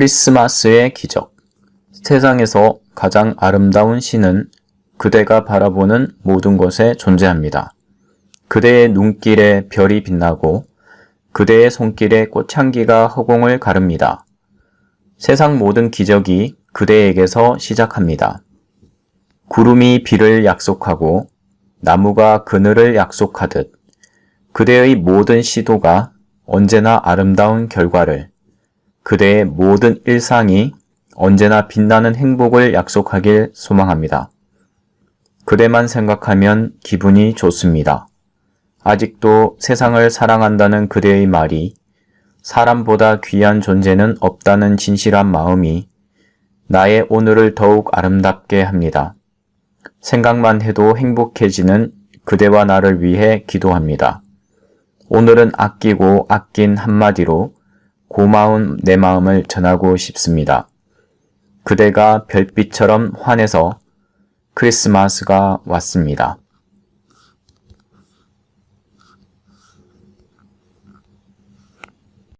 크리스마스의 기적. 세상에서 가장 아름다운 신은 그대가 바라보는 모든 곳에 존재합니다. 그대의 눈길에 별이 빛나고 그대의 손길에 꽃향기가 허공을 가릅니다. 세상 모든 기적이 그대에게서 시작합니다. 구름이 비를 약속하고 나무가 그늘을 약속하듯 그대의 모든 시도가 언제나 아름다운 결과를 그대의 모든 일상이 언제나 빛나는 행복을 약속하길 소망합니다. 그대만 생각하면 기분이 좋습니다. 아직도 세상을 사랑한다는 그대의 말이 사람보다 귀한 존재는 없다는 진실한 마음이 나의 오늘을 더욱 아름답게 합니다. 생각만 해도 행복해지는 그대와 나를 위해 기도합니다. 오늘은 아끼고 아낀 한마디로 고마운 내 마음을 전하고 싶습니다. 그대가 별빛처럼 환해서 크리스마스가 왔습니다.